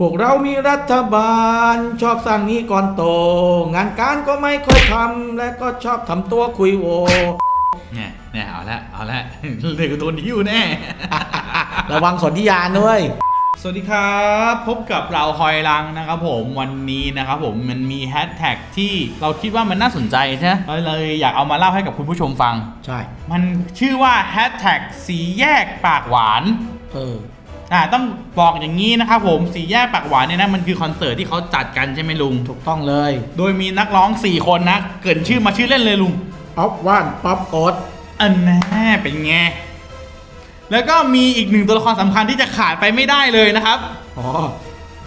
พวกเรามีรัฐบาล ชอบสร้างหนี้ก่อนโต งานการก็ไม่ค่อยทำและก็ชอบทำตัวคุยโวเนี่ยเนี่ยเอาละเอาละเหลือตัวนี้อยู่แน่ ระวังสนธิยานด้วย สวัสดีครับ พบกับเราฮอยลังนะครับผมวันนี้นะครับผมมันมีแฮชแท็กที่เราคิดว่ามันน่าสนใจใช่ไหมเราเลยอยากเอามาเล่าให้กับคุณผู้ชมฟัง ใช่ มันชื่อว่าแฮชแท็กสีแยกปากหวาน เออ อ่าต้องบอกอย่างนี้นะครับผมสีแยกปากหวานเนี่ยนะมันคือคอนเสิร์ตที่เขาจัดกันใช่ไหมลุง ถูกต้องเลย โดยมีนักร้อง 4 คนนะ เกรินชื่อมาชื่อเล่นเลยลุงออฟว่านป๊อปโอ๊ตอันแน่เป็นไงแล้วก็มีอีกหนึ่งตัวละครสำคัญที่จะขาดไปไม่ได้เลยนะครับอ๋อ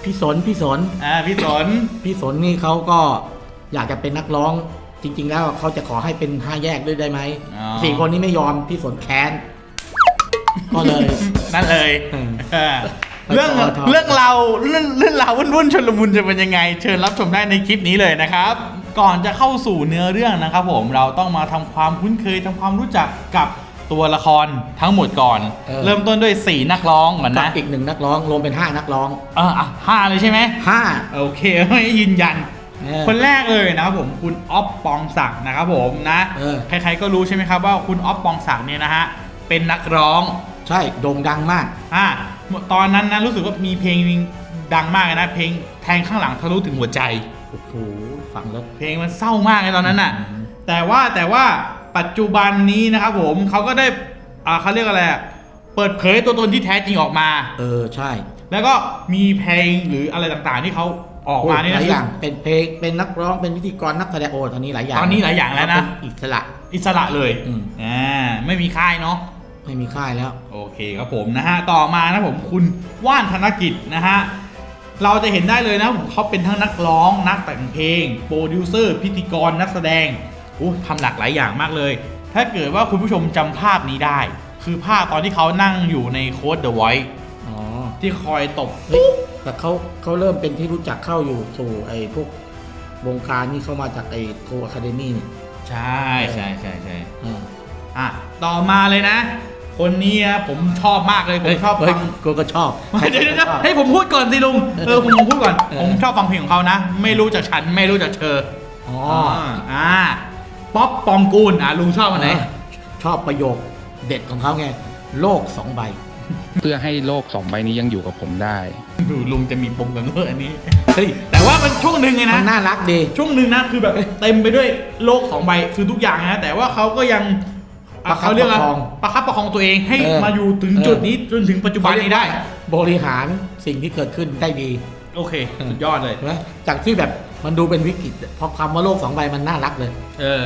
พี่สนพี่สนอ่าพี่สนพี่สนนี่เขาก็อยากจะเป็นนักร้องจริง ๆ แล้วเขาจะขอให้เป็นห้าแยกด้วยได้ไหมอ๋อสี่คนนี้ไม่ยอมพี่สนแค้น ก็เลย นั่นเลยอืมเออเรื่องไปต่อ เรื่องเราวเรื่องเรื่องราววุ่นๆชนลมุนจะเป็นยังไง เชิญรับชมได้ในคลิปนี้เลยนะครับ ก่อนจะเข้าสู่เนื้อเรื่องนะครับ ผมเราต้องมาทำความคุ้นเคยทำความรู้จักกับตัวละครทั้งหมดก่อน เออ เริ่มต้นด้วยสี่นักร้องก่อนกับนะอีกหนึ่งนักร้องรวมเป็นห้านักร้อง เอออะห้าเลยใช่ไหมห้าโอเคไม่ยืนยันเออคนแรกเลยนะครับผมคุณอ๊อฟปองศักดิ์นะครับผมนะเออใครๆก็รู้ใช่ไหมครับว่าคุณอ๊อฟปองศักดิ์เนี่ยนะฮะเป็นนักร้อง ใช่โด่งดังมาก อ่าตอนนั้นนะรู้สึกว่ามีเพลงดังมากเลยนะ เพลงแทงข้างหลังทะลุถึงหัวใจโอ้โหฟังแล้วเพลงมันเศร้ามากเลยตอนนั้นน่ะอืมแต่ว่าแต่ว่าปัจจุบันนี้นะครับผมเขาก็ได้อ่าเขาเรียกอะไรอะเปิดเผยตัวตนที่แท้จริงออกมา เออใช่ แล้วก็มีเพลงหรืออะไรต่างๆที่เขาออกมานี่หนะลายอย่างเป็นเพลงเป็นนักร้องเป็นพิธีกรนักแสดงโอ้ตอนนี้หลายอย่างตอนนี้หลายอย่างแล้วนะเป็นอิสระอิสระเลยอืมอ่าไม่มีค่ายเนาะ ไม่มีค่ายแล้ว โอเคครับผมนะฮะต่อมานะผมคุณว่านธนกิจนะฮะเราจะเห็นได้เลยนะผมเขาเป็นทั้งนักร้องนักแต่งเพลง โปรดิวเซอร์ พิธีกรนักแสดงโอ้ทำหลากหลายอย่างมากเลย ถ้าเกิดว่าคุณผู้ชมจำภาพนี้ได้ คือภาพตอนที่เขานั่งอยู่ในโค้ด The Voice อ๋อ ที่คอยตบเฮ้ยแต่เขาเขาเริ่มเป็นที่รู้จักเข้าอยู่สู่ไอ้พวกวงการนี่เข้ามาจากไอ้โทอะคาเดมี่นี่ใช่ใช่ใช่ใช่เอออะต่อมาเลยนะ คนนี้นะผมชอบมากเลยผมชอบเฮ้ยฟังกูก็ชอบเดี๋ยวเดี๋ยวเดี๋ยวให้ผมพูดก่อนสิลุงเออผมผมพูดก่อนเออผมชอบฟังเพลงของเขานะ ไม่รู้จักฉันไม่รู้จักเธออ๋ออ่าป๊อปปองกูลอะลุงชอบอันไหนเออชอบประโยคเด็ดของเขาไงโลกสองใบ เพื่อให้โลกสองใบนี้ยังอยู่กับผมได้ ดูลุงจะมีปมกันเรื่องอันนี้เฮ้ยแต่ว่ามันช่วงหนึ่งไงมันะนน่ารักดีช่วงหนึ่งนะคือแบบเต็มไปด้วยโลกสองใบคือทุกอย่างนะแต่ว่าเขาก็ยังอะ ประคับเขาเรียกว่าประคองประคับประคองตัวเองให้เออมาอยู่ถึงเออจุดนี้จนถึงปัจจุบันนี้ได้บริหารสิ่งที่เกิดขึ้นได้ดีโอเค สุดยอดเลย เห็นไหมจากที่แบบมันดูเป็นวิกฤตพอคำว่าโลกสองใบมันน่ารักเลย เออ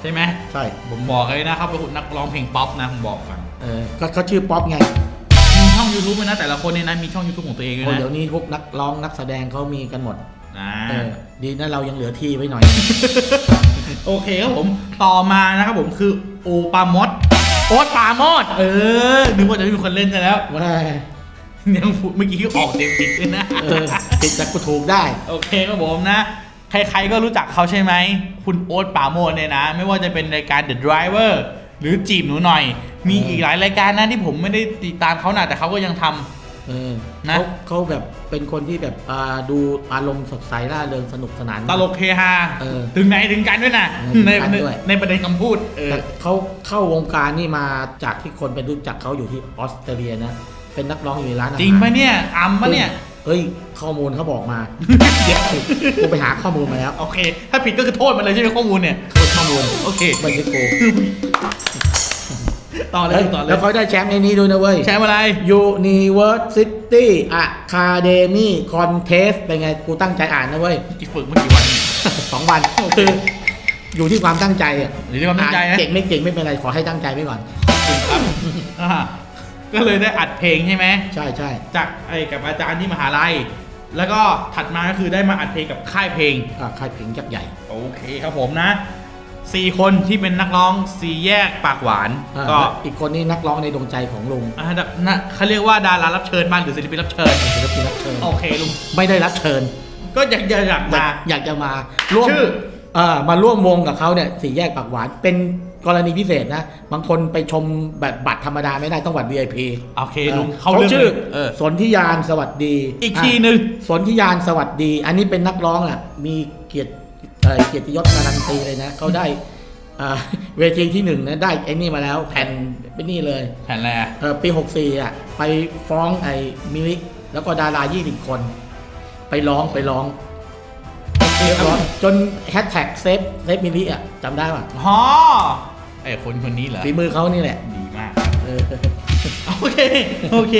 ใช่ไหมใช่ผมบอกเลยนะครับเป็นนักร้องเพลงป๊อปนะผมบอกก่อนเออก็เขาชื่อป๊อปไงมีช่อง YouTube เลยนะ แต่ละคนเนี่ยนะมีช่อง YouTube ของตัวเองด้วยโอ้นะเดี๋ยวนี้พวกนักร้องนักแสดงเขามีกันหมดอ่าเออดีนะเรายังเหลือที่ไว้หน่อย โอเคครับผมต่อมานะครับผมคือโอปามดโอ๊ตปามดเออนึกว่าจะไม่มีคนเล่นซะแล้วว่ายังพูดเมื่อกี้ออกเต็มผิดเลยนะเออติดจากกูถูกได้ โอเคครับผมนะ ใครๆก็รู้จักเขาใช่ไหม คุณโอ๊ตปราโมดเนี่ยนะ ไม่ว่าจะเป็นรายการ The Driver หรือจีบหนูหน่อย มีเอออีอีกหลายรายการนะที่ผมไม่ได้ติดตามเขานะแต่เขาก็ยังทำเออ นะเขาเขาแบบเป็นคนที่แบบอ่าดูอารมณ์สดใสร่าเริงสนุกสนาน ตลกเฮฮาเออถึงไหนถึงกันด้วยนะเออถึงในกันในด้วย ในประเด็นคำพูดเออแต่เขาเข้าวงการนี่มาจากที่คนไปรู้จักเขาอยู่ที่ออสเตรเลียนะ เป็นนักร้องอยู่ในร้านอาหารจริงปะเนี่ยอัมปะเนี่ย เฮ้ยข้อมูลเขาบอกมา เดี๋ยวกูไปหาข้อมูลมาแล้วโอเค ถ้าผิดก็คือโทษมันเลยใช่ไหมข้อมูลเนี่ย โทษข้อมูลโอเค ไม่ใช่กู ต่อเลยเฮ้ยต่อเลแล้ยวเขาได้แชมป์ในนี้ด้วยนะเว้ย แชมป์อะไร University Academy Contest เป็นไง กูตั้งใจอ่านนะเว้ยกี่ฝึกเมื่อกี่วันเนี่ยสองวันโอเคคืออยู่ที่ความตั้งใจอะอยู่ที่ความตั้งใจนะอ่เก่งไม่เก่งไม่เป็นไรขอให้ตั้งใจไว้ก่อนครับอ่าก็เลยได้อัดเพลงใช่ไหมใช่ใช่จากไอ้กับอาจารย์ที่มหาลัยแล้วก็ถัดมาก็คือได้มาอัดเพลงกับค่ายเพลงอ่าค่ายเพลงยักษ์ใหญ่ โอเคครับผมนะ สี่คนที่เป็นนักร้องสี่แยกปากหวาน อ่าก็และอีกคนนี้นักร้องในดวงใจของลุงอ่านะเขาเรียกว่าดารารับเชิญบ้างหรือศิลปินรับเชิญ ศิลปินรับเชิญโอเคลุง ไม่ได้รับเชิญก็อยากอยากอยากอยามากอยากจะมาร่วมชื่อ เอ่อมาร่วมวงกับเขาเนี่ยสี่แยกปากหวานเป็นกรณีพิเศษนะบางคนไปชมแบบบัตรธรรมดาไม่ได้ต้องบัตร VIP โอเคลุงออเข้าเรื่องชื่อเลยเออ สนธิยานสวัสดีอีกทีหนึ่งสนธิยานสวัสดี อันนี้เป็นนักร้องอะมีเกียรติ เอ่อเกียรติยศการันตีเลยนะเขาได้อ่าเวทีที่หนึ่งนะได้ไอ้นี่มาแล้วแผ่นเป็นนี่เลย แผ่นอะไรอะเออปี64อะไปฟ้องไอ้มิลิแล้วก็ดารา20คน ไปร้องไปร้องเรียบร้อยจนแฮชแท็กเซฟเซฟมิลิอะจำได้ป่ะอ๋อไอ้คนคนนี้เหรอฝีมือเขานี่แหละ ดีมากเออโอเค โอเค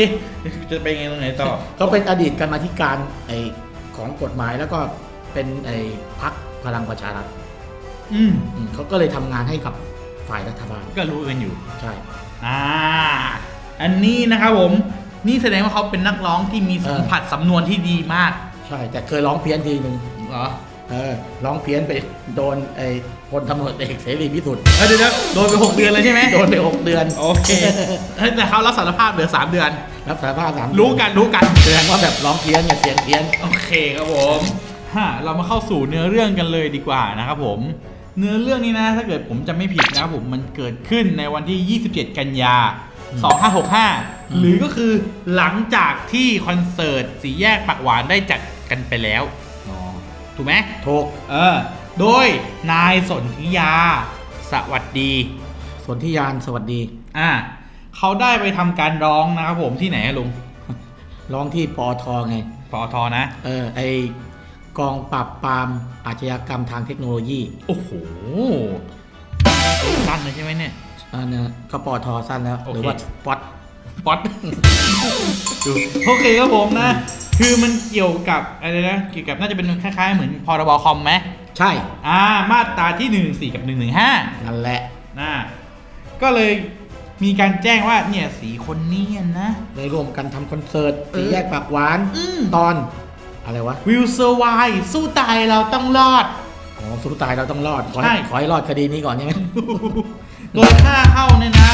จะไปไงตรงไหนต่อเขาเป็นอดีตกรรมาธิการไอ้ของกฎหมายแล้วก็เป็นไอ้พัก พลังประชารัฐอืมอืมเขาก็เลยทำงานให้กับฝ่ายรัฐบาลก็รู้กันอยู่ ใช่ อ่า อันนี้นะครับผม นี่แสดงว่าเขาเป็นนักร้องที่มีสัมผัสสำนวนที่ดีมากใช่ แต่เคยร้องเพี้ยนทีหนึ่งเหรอเออร้องเพี้ยนไปโดนไอ้พลตำรวจเอกเสรีพิสุทธิ์เอ้ยเดี๋ยวๆโดนไปหกเดือนเลยใช่ไหมโดนไปหกเดือนโอเคเฮ้ยแต่เขารับสารภาพเหลือสามเดือน รับสารภาพสามรู้กันรู้กัน แสดงว่าแบบร้องเพี้ยนเนี่ยเสียงเพี้ยน โอเคครับผม ฮะเรามาเข้าสู่เนื้อเรื่องกันเลยดีกว่านะครับผมเนื้อเรื่องนี้นะ ถ้าเกิดผมจะไม่ผิดนะครับผมมันเกิดขึ้นในวันที่ 27 กันยา 2565 หรือก็คือหลังจากที่คอนเสิร์ตสีแยกปากหวานได้จัดกันไปแล้วถูกไหมถูกเออ โดยนายสนธิยา สวัสดี สนธิยานสวัสดีอ่าเขาได้ไปทำการร้องนะครับผมที่ไหนอะลุงร้องที่ปอทไงปอทนะ เออไอ กองปราบปรามอาชญากรรมทางเทคโนโลยีโอ้โหสั้นเลยใช่ไหมเนี่ย อันนะก็ปอทสั้นแล้ว โอเค หรือว่าป๊อตป๊อตดูโอเคครับผมนะ คือมันเกี่ยวกับอะไรนะ เกี่ยวกับน่าจะเป็นคล้ายๆ เหมือนพรบคอมไหมใช่อ่า มาตราที่1 4กับ 1 1 5 นั่นแหละ นะก็เลยมีการแจ้งว่าเนี่ยสีคนนี้นะ ได้ร่วมกันทำคอนเสิร์ตเออสีแยกปากหวาน อืม ตอน อะไรวะวิวเซอร์ไวสู้ตายเราต้องรอดอ๋อสู้ตายเราต้องรอดขอใช่ให้ขอให้รอดคดีนี้ก่อนใช่ไหมโดยค่าเข้าเนี่ยนะ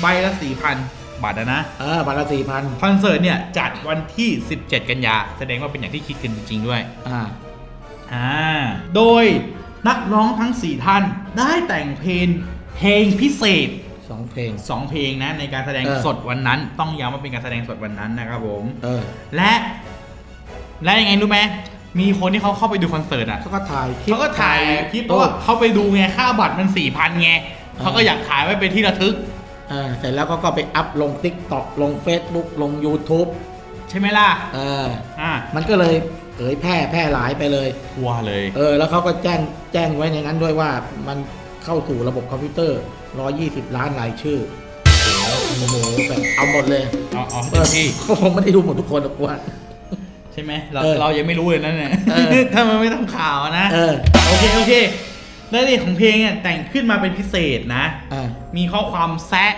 ใบละสี่พันบาทนะนะ เออบัตรละสี่พันคอนเสิร์ตเนี่ย จัดวันที่ 17 กันยา แสดงว่าเป็นอย่างที่คิดกันจริง ๆ ด้วย อ่า อ่า โดยนักร้องทั้ง 4 ท่านได้แต่งเพลงเพลงพิเศษ สองเพลง 2 เพลงนะ ในการแสดงเออ สดวันนั้น ต้องย้ำว่าเป็นการแสดงสดวันนั้นนะครับผม เออ และ และยังไงรู้ไหมมีคนที่เขาเข้าไปดูคอนเสิร์ตอะเขาก็ถ่ายคลิปเขาก็ถ่ายคลิปเพโอ้ราะว่าเขาไปดูไงค่าบัตรมันสี่พันไงเขาก็อยากถ่ายไว้เป็นที่ระทึกเออเสร็จแล้วเขาก็ไปอัพลง t ิ k t o k ลง Facebook ลง YouTube ใช่ไหมล่ะเอออ่ามันก็เลยเผยแพร่แพร่หลายไปเลยทัวร์เลย เออ แล้วเขาก็แจ้งแจ้งไว้ในนั้นด้วยว่ามันเข้าสู่ระบบคอมพิวเตอร์ 120 ล้านรายชื่อโอ้โหแบบเอาหมดเลย เอาเอาให้เอเต็อมที่เขาคงไม่ได้ดูหมดทุกคนหรอกว่าใช่ไหมเราเออเรายังไม่รู้เลยนั่นเนี่ย เออ ถ้ามันไม่ทำข่าวนะ เออโอเคโอเคแล้วนี่ของเพลงเนี่ยแต่งขึ้นมาเป็นพิเศษนะ อ่ามีข้อความแซะ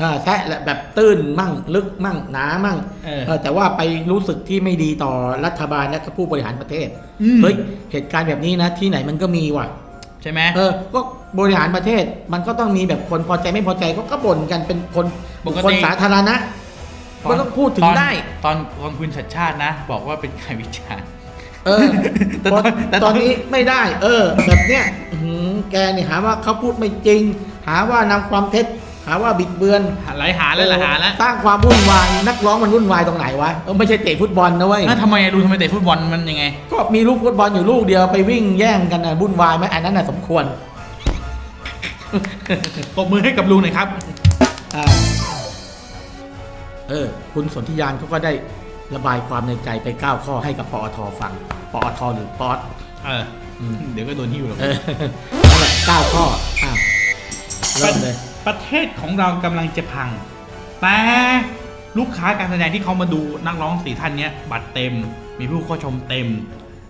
อ่าแทะแหละแบบตื้นมั่งลึกมั่งหนามั่งเออเออแต่ว่าไปรู้สึกที่ไม่ดีต่อรัฐบาลและก็ผู้บริหารประเทศอืม เฮ้ยเหตุการณ์แบบนี้นะที่ไหนมันก็มีว่ะ ใช่ไหม เออ ก็บริหารประเทศมันก็ต้องมีแบบคนพอใจไม่พอใจก็ก็บ่นกันเป็นคนบุคคลสาธารณะ ก็ต้องพูดถึงได้ ตอนตอนคุณชัดชาตินะ บอกว่าเป็นการวิจารณ์เออแต่ตอนแต่ตอนตอนนี้ไม่ได้ เออ แบบเนี้ยอื้อหือแกเนี่ยหาว่าเขาพูดไม่จริง หาว่านำความเท็จหาว่าบิดเบือนหลายหาแล้วหลายหาแล้วสร้างความวุ่นวายนักร้องมันวุ่นวายตรงไหนวะเออไม่ใช่เตะฟุตบอลนะเว้ยแล้วทำไมอะดูทำไมเตะฟุตบอลมันยังไง ก็มีลูกฟุตบอลอยู่ลูกเดียวไปวิ่งแย่งกันนะวุ่นวายไหมอันนั้นน่ะสมควรตบมือให้กับลุงหน่อยครับอ่า เออ คุณสนธิยานเขาก็ได้ระบายความในใจไป 9 ข้อให้กับปอทฟัง ปอทหรือป๊อตเอออมเดี๋ยวก็โดนหิ้วหรอกเออนั่นแหละเก้าข้ออะเริ่มเลย ประเทศของเรากำลังจะพัง แต่ลูกค้าการแสดงที่เขามาดูนักร้องสีท่านเนี้ย บัตรเต็ม มีผู้เข้าชมเต็ม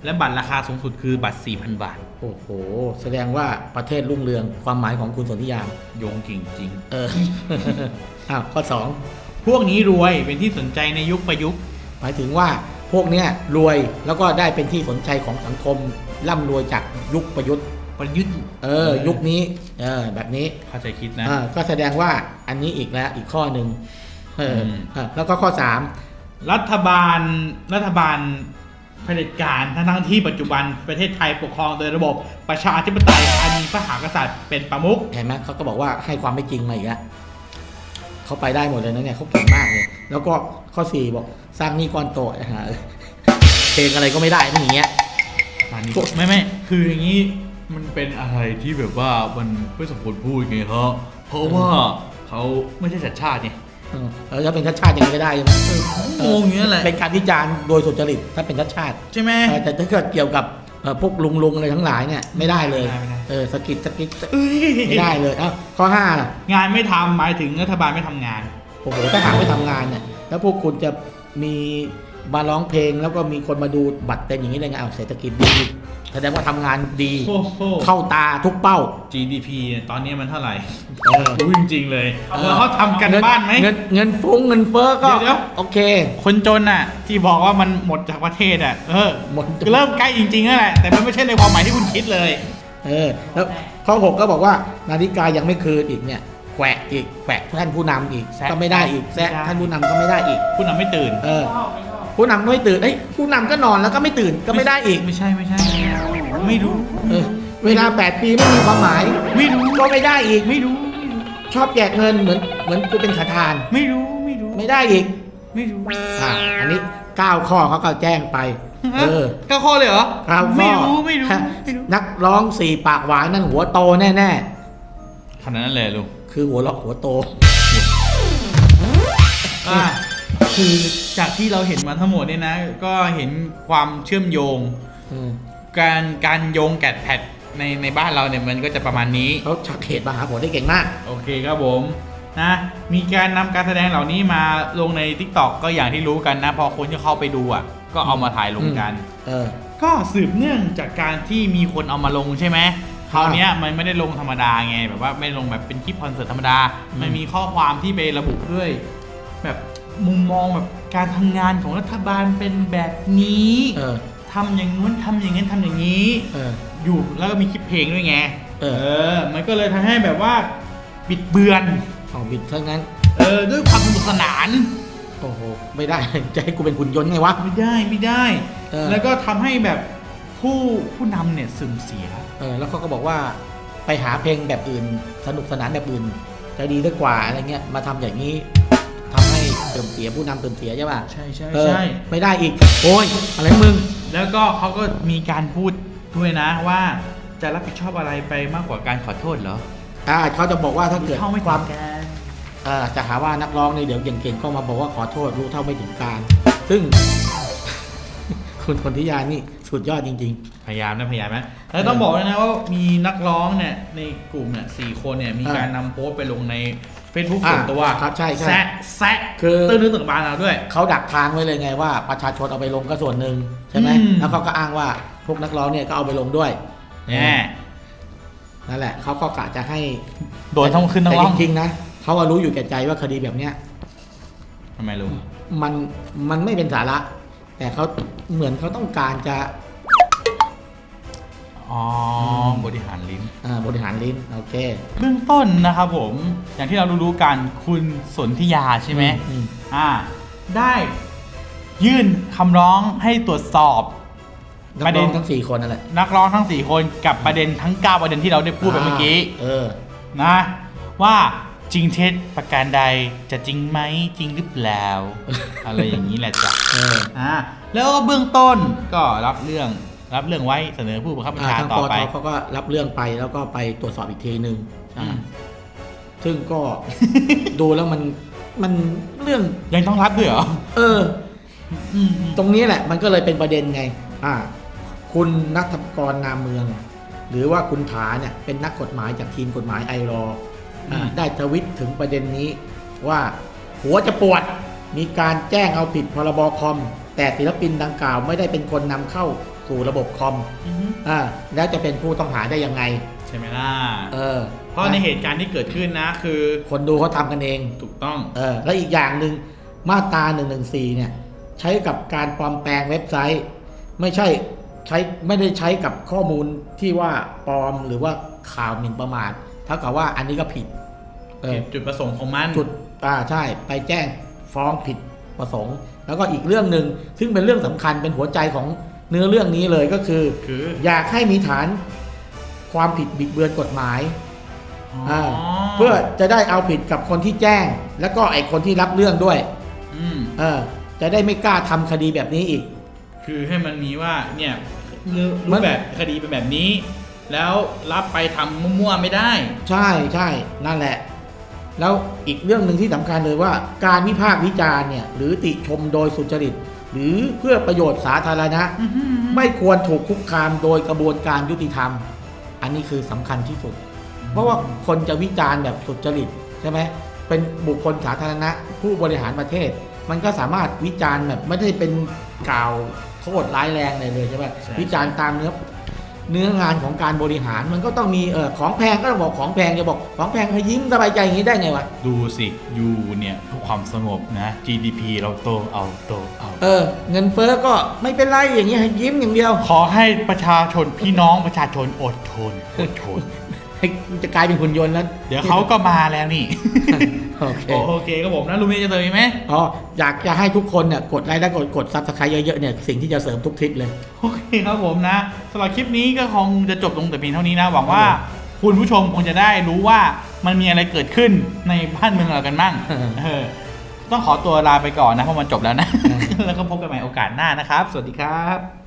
และบัตรราคาสูงสุดคือบัตร 4,000 บาท โอ้โห แสดงว่าประเทศรุ่งเรืองความหมายของคุณสนธิยาน โยงจริงจริง เออ อ้าวข้อสองๆ พวกนี้รวยเป็นที่สนใจในยุคประยุกต์ หมายถึงว่าพวกเนี้ยรวยแล้วก็ได้เป็นที่สนใจของสังคมร่ำรวยจากยุคประยุทธ์ประยุทธ์เออยุคนี้เออแบบนี้เข้าใจคิดนะอ่าก็แสดงว่าอันนี้อีกแล้วอีกข้อหนึ่งเอออมอะแล้วก็ข้อสามรัฐบาลรัฐบาลเผด็จการทั้งทั้งๆที่ปัจจุบันประเทศไทยปกครองโดยระบบประชาธิปไตยอันมีพระมหากษัตริย์เป็นประมุขเห็นไหมเขาก็บอกว่าให้ความไม่จริงมาอีกแล้ว เขาไปได้หมดเลยนะเนี่ยเขาเก่งมากเลยแล้วก็ข้อสี่บอกสร้างหนี้ก้อนโตนะฮะเพลงอะไรก็ไม่ได้ไม่อย่างเงี้ยอันนี้ไม่ไม่คืออย่างนี้มันเป็นอะไรที่แบบว่ามันไม่สมควรพูดไงครับเพราะว่าเขาไม่ใช่สัญชาติไงเออแล้วจะเป็นชาติชาติยังไงก็ได้ใช่ไหมงงอย่างนี้ยแหละเป็นการวิจารณ์โดยสุจริตถ้าเป็นชาติชาติใช่ไหมเออแต่ถ้าเกิดเกี่ยวกับเอ่อพวกลุงลุงๆอะไรทั้งหลายเนี่ยไม่ได้เลยไม่ได้ไม่ได้ เออสกิดสกิดเอ้ยไม่ได้เลยเอ้าข้อห้าล่ะงานไม่ทำหมายถึงรัฐบาลไม่ทำงาน โอ้โหถ้าหากไม่ทำงานเนี่ยแล้วพวกคุณจะมีมาร้องเพลงแล้วก็มีคนมาดูบัตรเต็มอย่างนี้เลยไงเอาเศรษฐกิจดีแสดงว่าทำงานดี โอ้โห เข้าตาทุกเป้า GDP เนี่ยตอนนี้มันเท่าไหร่เออ รู้จริงๆเลยแล้วเขาทำกันบ้านไหม เงินเงินฟุ้งเงินเฟ้อก็เดี๋ยว โอเค คนจนอะ ที่บอกว่ามันหมดจากประเทศอะเออหมด เริ่มใกล้จริงๆแล้วแหละแต่มันไม่ใช่ในความหมายที่คุณคิดเลย เออแล้วข้อหกก็บอกว่านาฬิกายังไม่คืนอีกเนี่ยแขวะอีกแขวะท่านผู้นำอีกแซะก็ไม่ได้อีกแซะไม่ได้ ท่านผู้นำก็ไม่ได้อีก คุณน่ะไม่ตื่นเออ ผู้นำก็ไม่ตื่นเอ้ยผู้นำก็นอนแล้วก็ไม่ตื่นก็ไม่ได้อีกไม่ใช่ไม่ใช่ ไม่รู้ เออเวลา 8 ปีไม่มีความหมายไม่รู้ ก็ไม่ได้อีกไม่รู้ ชอบแจกเงินเหมือนเหมือนกูเป็นขาทาน ไม่รู้ ไม่รู้ ไม่ได้อีกไม่รู้ อ่าอันนี้ 9 ข้อเขาก็แจ้งไป เออ เก้าข้อเลยเหรอเก้าข้อไม่รู้ไม่รู้ฮะไม่รู้นักร้องสี่ปากหวานนั่นหัวโตแน่ขนาดนั้นเลยลุงๆ คือหัวเราะหัวโต อ่าคือจากที่เราเห็นมาทั้งหมดเนี่ยนะ ก็เห็นความเชื่อมโยง อืมการการโยงแกดแพดในในบ้านเราเนี่ยมันก็จะประมาณนี้ เขาชักเหตุมาหาผลได้เก่งมาก โอเคครับผม นะมีการนำการแสดงเหล่านี้มาลงใน t ิ k t o k ก็อย่างที่รู้กันนะ พอคนที่เข้าไปดูอะ ก็เอามาถ่ายลงกันเออก็สืบเนื่องจากการที่มีคนเอามาลงใช่ไหมคราวเนี้ยมันไม่ได้ลงธรรมดาไงแบบว่าไม่ได้ลงแบบเป็นคลิปคอนเสิร์ตธรรมดาอืมมันมีข้อความที่ไประบุด้วย แบบมุมมองแบบการทำงานของรัฐบาลเป็นแบบนี้เออทำอย่างนู้นทำอย่างนั้นทำอย่างนี้เอออยู่แล้วก็มีคลิปเพลงด้วยไง เอออมันก็เลยทำให้แบบว่าบิดเบือน เอาบิดทั้งนั้น เออด้วยความสนุกสนาน โอ้โห ไม่ได้ จะให้กูเป็นหุ่นยนต์ไงวะ ไม่ได้ไม่ได้ เออ แล้วก็ทำให้แบบผู้ผู้นำเนี่ยเสื่อมเสีย เออ แล้วเขาก็บอกว่าไปหาเพลงแบบอื่น สนุกสนานแบบอื่น จะดีได้กว่าอะไรเงี้ย มาทำอย่างนี้ทำให้เสื่อมเสียผู้นำเสื่อมเสียใช่ป่ะใช่ใช่เออใช่ ไม่ได้อีก โอ้ย อะไรของมึง แล้วก็เขาก็มีการพูดด้วยนะว่าจะรับผิดชอบอะไรไปมากกว่าการขอโทษเหรอ อ่าเขาจะบอกว่าถ้าเกิดเท่าไม่ความถึงกา รเอ่อจะหาว่านักร้องในเดี๋ยวเก่งๆก็มาบอกว่าขอโทษรู้เท่าไม่ถึงการ ซึ่ง คุณคนทิยานี่สุดยอดจริงพยายามนะพยายามนะแล้วต้องบอกเลยนะว่ามีนักร้องเนี่ยในกลุ่มเนี่ยสี่คนเนี่ยมีอ่าการนำโพสต์ไปลงใน Facebook อ่าส่วนตัวครับใช่ใช่แซะแซะคือ ตื้นนึกตึกบานเราด้วยๆเขาดักทางไว้เลยไงว่าประชาชนเอาไปลงก็ส่วนหนึ่งใช่ไหมอืม แล้วเขาก็อ้างว่าพวกนักร้องเนี่ยก็เอาไปลงด้วยแน่ นั่นแหละเขาก็กะจะให้โดนต้องขึ้นนักร้อง แต่จริงๆนะ เขาว่ารู้อยู่แก่ใจว่าคดีแบบเนี้ยทำไมลุงมันมันไม่เป็นสาระ แต่เขาเหมือนเขาต้องการจะอ๋อบริหารลิ้น อ่าบริหารลิ้นโอเคเบื้องต้นนะครับผม อย่างที่เรารู้ๆกันคุณสนธิยาใช่ไหมอืมอ่า ได้ยื่นคำร้องให้ตรวจสอบ นัประกเด็ร้อนงทั้งสี่คนนั่นแหละนักร้องทั้ง 4 คนกับประเด็นทั้ง 9 ประเด็นที่เราได้พูดไปเมื่อกี้เออ นะ ว่า จริงเท็จประการใดจะจริงไหมจริงหรือเปล่า อะไรอย่างนี้แหละจ้ะเอออ่าแล้วก็เบื้องต้นก็รับเรื่องรับเรื่องไว้เสนอผู้บังคับบัญอ่าชาทางต่ปออไปทเขาก็รับเรื่องไปแล้วก็ไปตรวจสอบอีกทีหนึ่งอือ่ามซึ่งก็ ดูแล้วมันมันเรื่อง ยังต้องรับด้วยเหรอเออ อืมตรงนี้แหละมันก็เลยเป็นประเด็นไง อ่า คุณนัทกรนามเมือง หรือว่าคุณถาเนี่ยเป็นนักกฎหมายจากทีมกฎหมายไอรออ่า ได้ทวิตถึงประเด็นนี้ว่าหัวจะปวดมีการแจ้งเอาผิดพรบคอม แต่ศิลปินดังกล่าวไม่ได้เป็นคนนำเข้าสู่ระบบคอมอืมอ่าแล้วจะเป็นผู้ต้องหาได้ยังไง ใช่ไหมล่ะเออ เพราะในเหตุการณ์ที่เกิดขึ้นนะ คือ คนดูเขาทำกันเองถูกต้องเออแล้วอีกอย่างหนึ่งมาตรา114 เนี่ย ใช้กับการปลอมแปลงเว็บไซต์ ไม่ใช่ใช้ไม่ได้ใช้กับข้อมูลที่ว่าปลอมหรือว่าข่าวหมิ่นประมาทเท่ากับว่าอันนี้ก็ผิด เออจุดประสงค์ของมันจุดอ่าใช่ไปแจ้งฟ้องผิดประสงค์ แล้วก็อีกเรื่องหนึ่งซึ่งเป็นเรื่องสำคัญเป็นหัวใจของเนื้อเรื่องนี้เลยก็คือ คืออยากให้มีฐานความผิดบิดเบือนกฎหมายอ๋อาเพื่อจะได้เอาผิดกับคนที่แจ้ง แล้วก็ไอ้คนที่รับเรื่องด้วย อืมเออ จะได้ไม่กล้าทำคดีแบบนี้อีก คือให้มันมีว่าเนี่ยรูมัปนแบบคดีเป็นแบบนี้ แล้วรับไปทำมั่วๆไม่ได้ ใช่ใช่นั่นแหละ แล้วอีกเรื่องหนึ่งที่สำคัญเลยว่า การวิพากษ์วิจารณ์เนี่ยหรือติชมโดยสุจริต หรือเพื่อประโยชน์สาธารณะ ไม่ควรถูกคุกคามโดยกระบวนการยุติธรรม อันนี้คือสำคัญที่สุด เพราะว่าคนจะวิจารณ์แบบสุจริตใช่ไหมเป็นบุคคลสาธารณะ ผู้บริหารประเทศ มันก็สามารถวิจารณ์แบบไม่ได้เป็นกล่าวโทษร้ายแรงเลยเลยใช่ไหมใช่วิจารณ์ตามเนื้อ เนื้องานของการบริหารมันก็ต้องมีเออของแพงก็ต้องบอกของแพงจะบอกของแพงให้ยิ้มสบายใจอย่างนี้ได้ไงวะดูสิยูเนี่ยเพื่อความสงบนะ GDP เราโตเอาโตเอาเออ เงินเฟ้อก็ไม่เป็นไรอย่างนี้ให้ยิ้มอย่างเดียว ขอให้ประชาชนพี่น้องประชาชนอดทนอดทนให้จะกลายเป็นหุ่นยนต์แล้ว เดี๋ยวเขาก็มาแล้วนี่ โอเค โอเคครับผมนะลุงมีจะเติมอีกไหมอ๋ออยากจะให้ทุกคนเนี่ยกดไลค์และกดกดซับสไครต์เยอะๆเนี่ยสิ่งที่จะเสริมทุกทริปเลย โอเคครับผมนะสำหรับคลิปนี้ก็คงจะจบตรงแต่เพียงเท่านี้นะหวังว่าคุณผู้ชมคงจะได้รู้ว่ามันมีอะไรเกิดขึ้นในบ้านเมืองเรากันบ้างเออเออต้องขอตัวลาไปก่อนนะเพราะมันจบแล้วนะเออแล้วก็พบกันใหม่โอกาสหน้านะครับ สวัสดีครับ